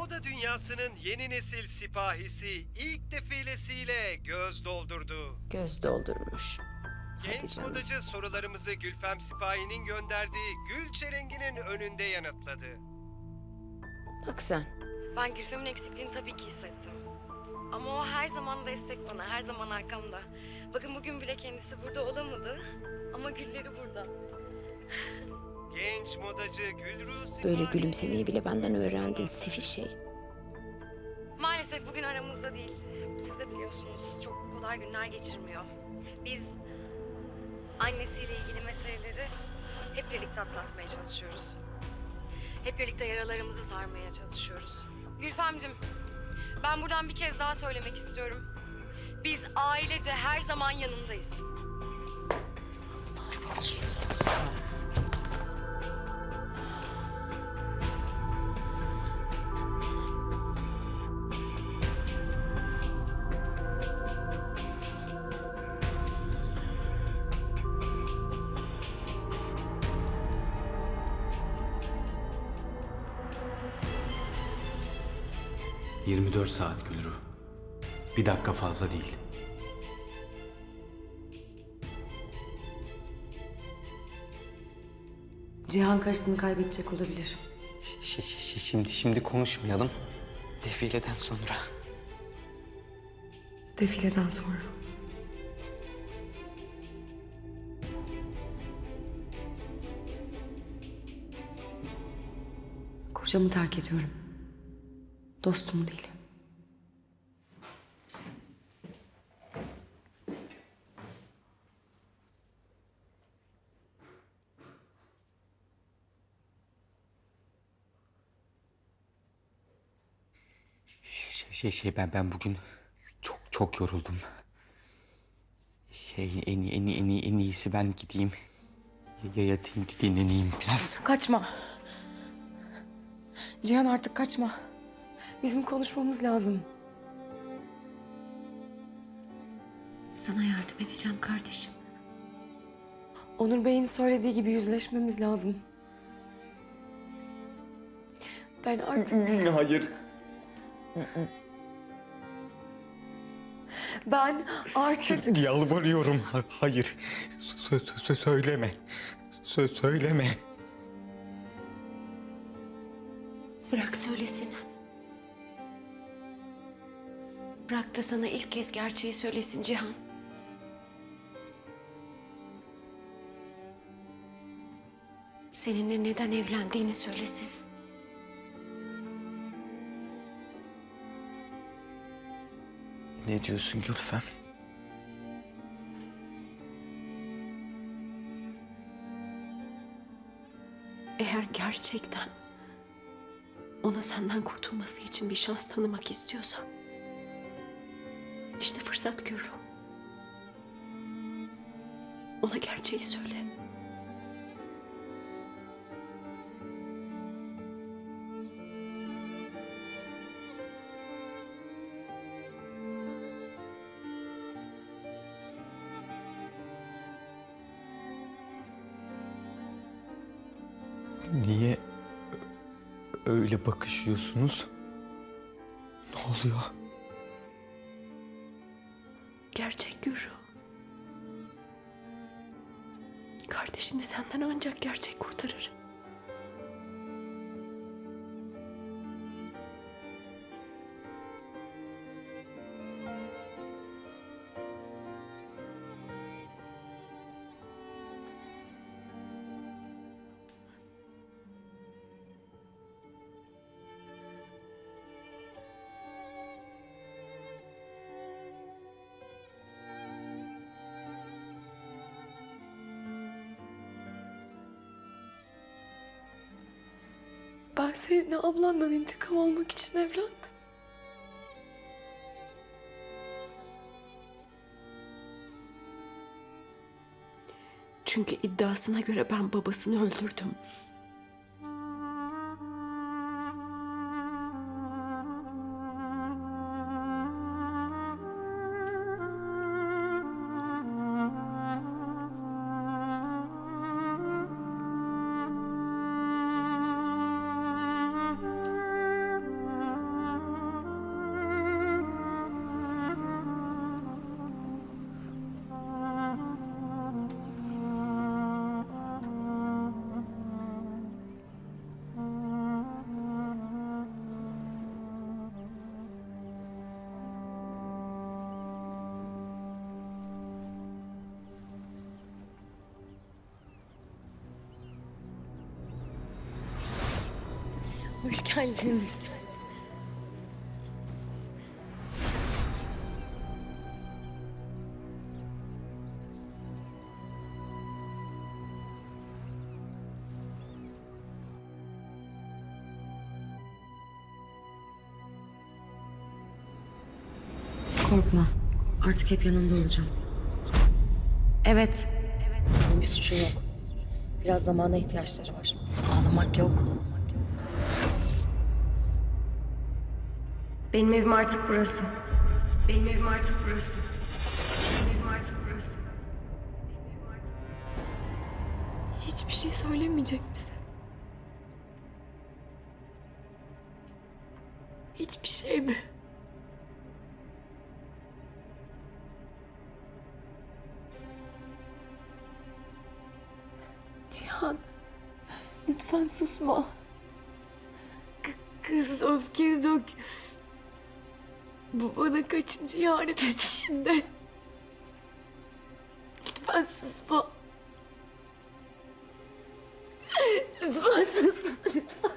moda dünyasının yeni nesil sipahisi ilk defilesiyle göz doldurdu. Göz doldurmuş. Genç modacı sorularımızı Gülfem Sipahi'nin gönderdiği gül çelenginin önünde yanıtladı. Bak sen. Ben Gülfem'in eksikliğini tabii ki hissettim. Ama o her zaman destek bana, her zaman arkamda. Bakın bugün bile kendisi burada olamadı. Ama gülleri burada. Genç modacı Gülru Sipahi... Böyle gülümsemeyi bile benden öğrendin sefil şey. Maalesef bugün aramızda değil. Siz de biliyorsunuz çok kolay günler geçirmiyor. Biz annesiyle ilgili meseleleri hep birlikte atlatmaya çalışıyoruz. Hep birlikte yaralarımızı sarmaya çalışıyoruz. Gülfemcim, ben buradan bir kez daha söylemek istiyorum. Biz ailece her zaman yanındayız. Hı. 24 saat Gülru. Bir dakika fazla değil. Cihan karısını kaybedecek olabilir. Ş- ş- ş- Şimdi şimdi konuşmayalım. Defileden sonra. Defileden sonra. Kocamı terk ediyorum. Dostumu değil. Şey, şey, şey ben ben bugün çok çok yoruldum. Şey en en en en, en iyisi ben gideyim. Ya yatayım dinleneyim biraz. Kaçma. Cihan artık kaçma. Bizim konuşmamız lazım. Sana yardım edeceğim kardeşim. Onur Bey'in söylediği gibi yüzleşmemiz lazım. Ben artık... Hayır. Ben artık... Yalvarıyorum. Ha- Hayır. Sö- sö- sö- söyleme. Sö- söyleme. Bırak söylesin. Bırak da sana ilk kez gerçeği söylesin Cihan. Seninle neden evlendiğini söylesin. Ne diyorsun Gülfem? Eğer gerçekten ona senden kurtulması için bir şans tanımak istiyorsan işte fırsat görür. Ona gerçeği söyle. Niye öyle bakışıyorsunuz? Ne oluyor? Gerçek Gürü. Kardeşini senden ancak gerçek kurtarır. Ben seninle ablandan intikam almak için evlendim. Çünkü iddiasına göre ben babasını öldürdüm. Hoş geldin. Korkma. Artık hep yanında olacağım. Evet. Senin bir suçun yok. Biraz zamana ihtiyaçları var. Ağlamak yok. Benim evim artık burası. Benim evim artık burası. Benim evim artık burası. Benim evim artık burası. Hiçbir şey söylemeyecek misin? Hiçbir şey mi? Cihan, lütfen susma. K- kız öfkeni dök. Bu bana kaçıncı ihanet edişinde. Lütfen susma. Lütfen susma lütfen.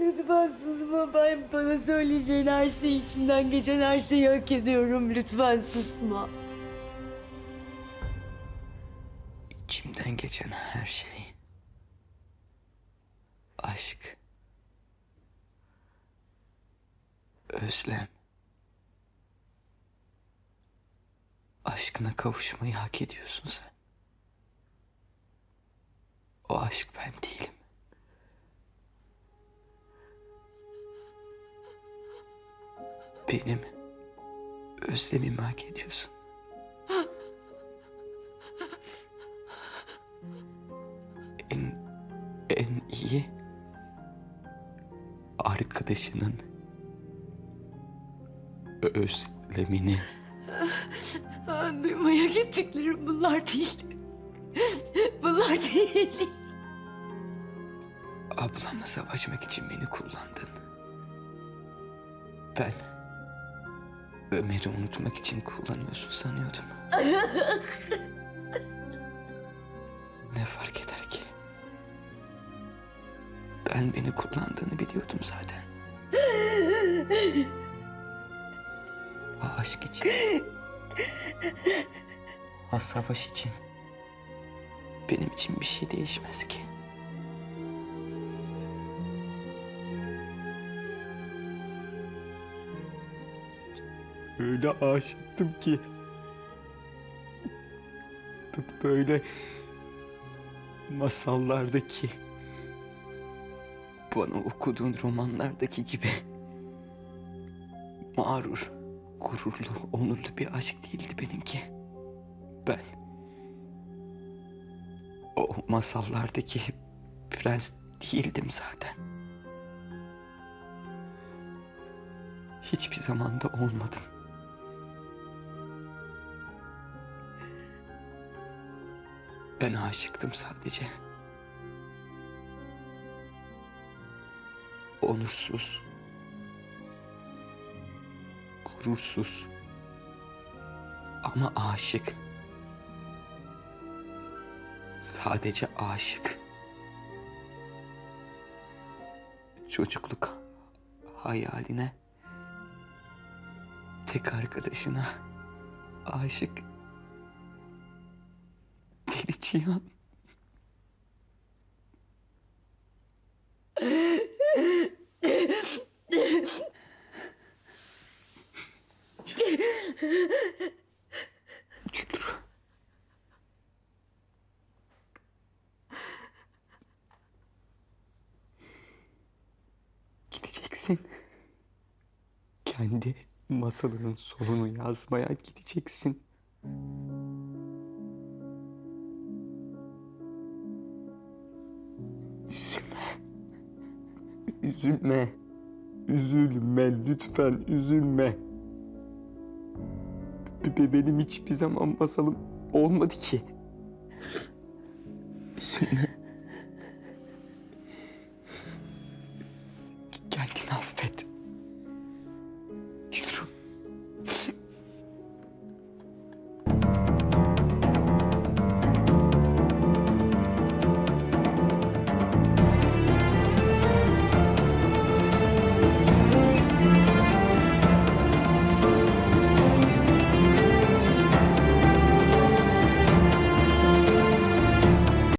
Lütfen susma. Ben bana söyleyeceğin her şey içinden geçen her şeyi hak ediyorum. Lütfen susma. İçimden geçen her şey. Aşk. Özlem. Aşkına kavuşmayı hak ediyorsun sen. O aşk ben değilim. Benim özlemimi hak ediyorsun. en en iyi arkadaşının özlemini Duymaya gittiklerim bunlar değil. Bunlar değil. ablamla savaşmak için beni kullandın. Ben Ömer'i unutmak için kullanıyorsun sanıyordum. ne fark eder ki? Ben beni kullandığını biliyordum zaten. Aşk için. Ha savaş için. Benim için bir şey değişmez ki. Öyle aşıktım ki. Böyle masallardaki bana okuduğun romanlardaki gibi mağrur, gururlu, onurlu bir aşk değildi benimki. Ben o masallardaki prens değildim zaten. Hiçbir zamanda olmadım. Ben aşıktım sadece. Onursuz. Gurursuz. Ama aşık. Sadece aşık. Çocukluk hayaline tek arkadaşına aşık deli Cihan. Gülru. Gideceksin. Kendi masalının sonunu yazmaya gideceksin. Üzülme. Üzülme. Üzülme lütfen üzülme. Be- Benim hiçbir zaman masalım olmadı ki. Üzülme.